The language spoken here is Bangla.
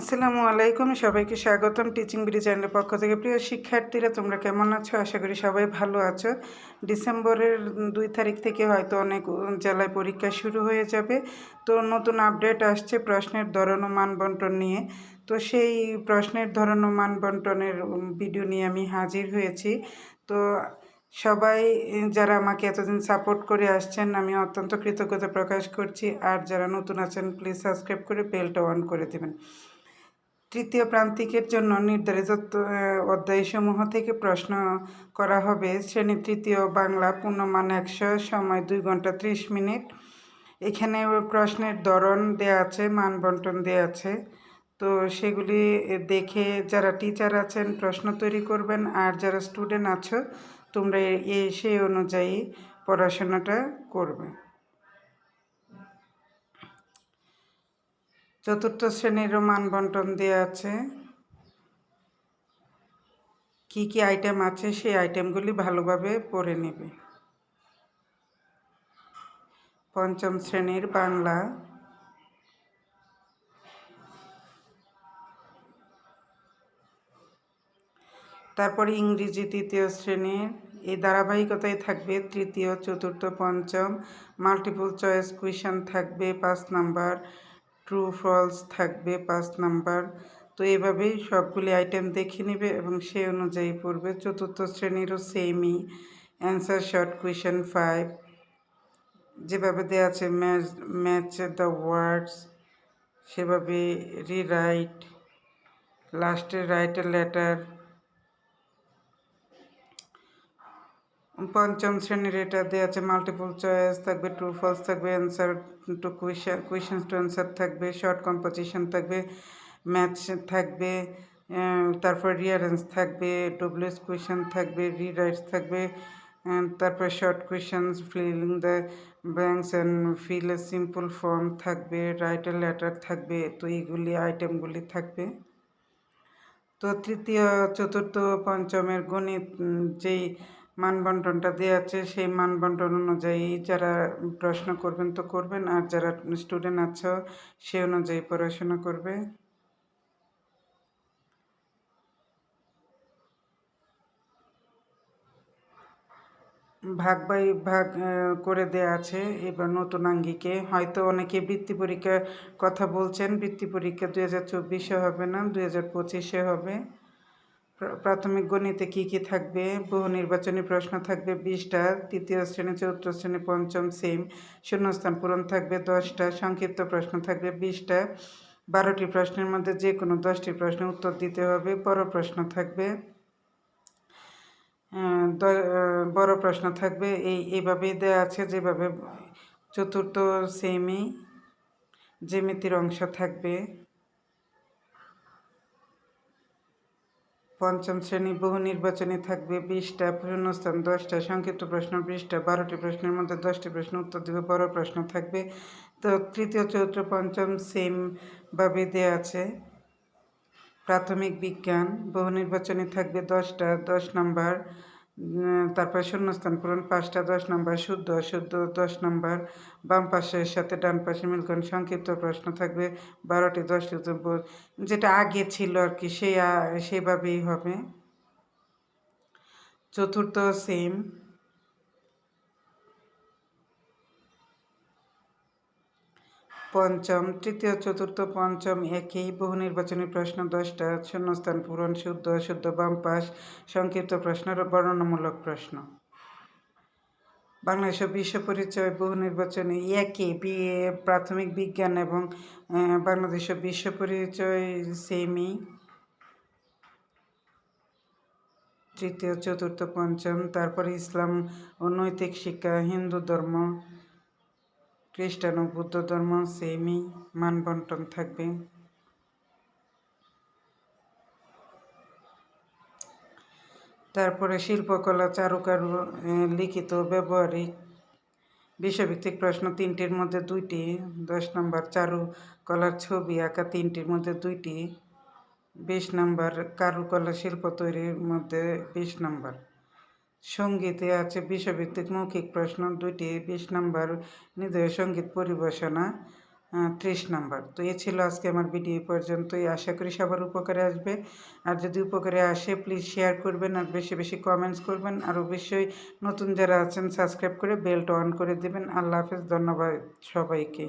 আসসালামু আলাইকুম, সবাইকে স্বাগতম টিচিং বিডি চ্যানেলের পক্ষ থেকে। প্রিয় শিক্ষার্থীরা, তোমরা কেমন আছো? আশা করি সবাই ভালো আছো। ডিসেম্বরের দুই তারিখ থেকে হয়তো অনেক জেলায় পরীক্ষা শুরু হয়ে যাবে। তো নতুন আপডেট আসছে প্রশ্নের ধরন ও মানবন্টন নিয়ে। তো সেই প্রশ্নের ধরন ও মানবন্টনের ভিডিও নিয়ে আমি হাজির হয়েছি। তো সবাই, যারা আমাকে এতদিন সাপোর্ট করে আসছেন, আমি অত্যন্ত কৃতজ্ঞতা প্রকাশ করছি। আর যারা নতুন আছেন প্লিজ সাবস্ক্রাইব করে বেলটা অন করে দেবেন। তৃতীয় প্রান্তিকের জন্য নির্ধারিত অধ্যায়সমূহ থেকে প্রশ্ন করা হবে। শ্রেণি তৃতীয়, বাংলা পূর্ণমান একশো, সময় দুই ঘণ্টা ত্রিশ মিনিট। এখানে প্রশ্নের ধরন দেয়া আছে, মান বন্টন আছে। তো সেগুলি দেখে যারা টিচার আছেন, প্রশ্ন তৈরি করবেন, আর যারা স্টুডেন্ট আছো, তোমরা এ, সেই অনুযায়ী পড়াশোনাটা করবে। চতুর্থ শ্রেণীরও মান বন্টন দেওয়া আছে। কি কি আইটেম আছে, সেই আইটেমগুলি ভালোভাবে পড়ে নেবে। পঞ্চম শ্রেণির বাংলা। তারপর ইংরেজি তৃতীয় শ্রেণির। এই ধারাবাহিকতায় থাকবে তৃতীয়, চতুর্থ, পঞ্চম। মাল্টিপল চয়েস কুয়েশন থাকবে, পাঁচ নাম্বার। ট্রু, ফলস থাকবে পাঁচ নাম্বার। তো এভাবেই সবগুলি আইটেম দেখে নেবে এবং সেই অনুযায়ী পড়বে। চতুর্থ শ্রেণীরও সেমই অ্যান্সার শর্ট কুয়েশন ফাইভ যেভাবে দেওয়া আছে ম্যাচ ম্যাচ দ্য ওয়ার্ডস সেভাবে রিরাইট লাস্টে রাইট এ লেটার পঞ্চম শ্রেণির এটা দেওয়া আছে মাল্টিপল চয়েস থাকবে ট্রু ফলস থাকবে answer to question questions to answer থাকবে শর্ট কম্পোজিশন থাকবে ম্যাথ থাকবে তারপর রিয়ারেন্স থাকবে ডব্লিউএস কুয়েশন থাকবে রিরাইটস থাকবে তারপর short questions filling the blanks and fill a simple form থাকবে রাইট এ লেটার থাকবে, তো এইগুলি আইটেমগুলি থাকবে। তো তৃতীয়, চতুর্থ, পঞ্চমের গণিত যেই মানবন্টনটা দেওয়া আছে সেই মানবন্টন অনুযায়ী যারা প্রশ্ন করবেন তো করবেন, আর যারা স্টুডেন্ট আছো, সে অনুযায়ী পড়াশোনা করবে। ভাগ বাই ভাগ করে দেয়া আছে এবার নতুন আঙ্গিকে। হয়তো অনেকে বৃত্তি পরীক্ষার কথা বলছেন, বৃত্তি পরীক্ষা দু হাজার চব্বিশে হবে না দু হাজার পঁচিশে হবে। প্রাথমিক গণিতে কি কি থাকবে? বহু নির্বাচনী প্রশ্ন থাকবে, বিশটা। তৃতীয় শ্রেণি, চতুর্থ শ্রেণি, পঞ্চম, সেম। শূন্যস্থান পূরণ থাকবে, দশটা। সংক্ষিপ্ত প্রশ্ন থাকবে, বিশটা। বারোটি প্রশ্নের মধ্যে যে কোনো দশটি প্রশ্নের উত্তর দিতে হবে। বড় প্রশ্ন থাকবে বড় প্রশ্ন থাকবে, এই এইভাবেই দেওয়া আছে যেভাবে চতুর্থ সেমি জ্যামিতির অংশ থাকবে। পঞ্চম শ্রেণি বহু নির্বাচনী থাকবে, বিশটা শূন্যস্থান দশটা সংক্ষিপ্ত প্রশ্ন, বিশটা বারোটি প্রশ্নের মধ্যে দশটি প্রশ্ন উত্তর দেবে, বড় প্রশ্ন থাকবে। তো তৃতীয়, চতুর্থ, পঞ্চম সেম ভাবে দেওয়া আছে। প্রাথমিক বিজ্ঞান, বহু নির্বাচনী থাকবে, দশটা, দশ নম্বর। তারপর শূন্যস্থান পূরণ পাঁচটা, দশ নম্বর শুদ্ধ শুদ্ধ দশ নম্বর। বাম পাশের সাথে ডান পাশে মিলকন সংক্ষিপ্ত প্রশ্ন থাকবে, বারোটি দশ যেটা আগে ছিল আর কি, সেই সেভাবেই হবে। চতুর্থ সেম। পঞ্চম, তৃতীয়, চতুর্থ, পঞ্চম, একই, বহু নির্বাচনী প্রশ্ন, দশটা, শূন্যস্থান পূরণ, শুদ্ধ শুদ্ধ বাম পাশ, সংক্ষিপ্ত প্রশ্নের বর্ণনামূলক প্রশ্ন। বাংলাদেশের বিশ্ব পরিচয়, বহু নির্বাচনে, একই বিএ প্রাথমিক বিজ্ঞান এবং বাংলাদেশের বিশ্ব পরিচয়, সেমি। তৃতীয়, চতুর্থ, পঞ্চম, তারপরে ইসলাম ও নৈতিক শিক্ষা, হিন্দু ধর্ম। খ্রিস্টান ও বুদ্ধ ধর্ম সেমই মানবন্টন থাকবে। তারপরে শিল্পকলা চারুকারু লিখিত, ব্যবহারিক বিশ্বভিত্তিক প্রশ্ন তিনটির মধ্যে দুইটি, দশ নম্বর চারুকলার ছবি আঁকা তিনটির মধ্যে দুইটি, বিশ নম্বর কারুকলা শিল্প তৈরির মধ্যে বিশ নম্বর। সঙ্গীতে আছে বিশ্বভিত্তিক মৌখিক প্রশ্ন দুইটি, বিশ নম্বর নির্দয় সংগীত পরিবেশনা ত্রিশ নম্বর। তো এ ছিল আজকে আমার ভিডিও পর্যন্তই। আশা করি সবার উপকারে আসবে। আর যদি উপকারে আসে প্লিজ শেয়ার করবেন আর বেশি বেশি কমেন্টস করবেন। আর অবশ্যই নতুন যারা আছেন সাবস্ক্রাইব করে বেলটা অন করে দেবেন। আল্লাহ হাফেজ। ধন্যবাদ সবাইকে।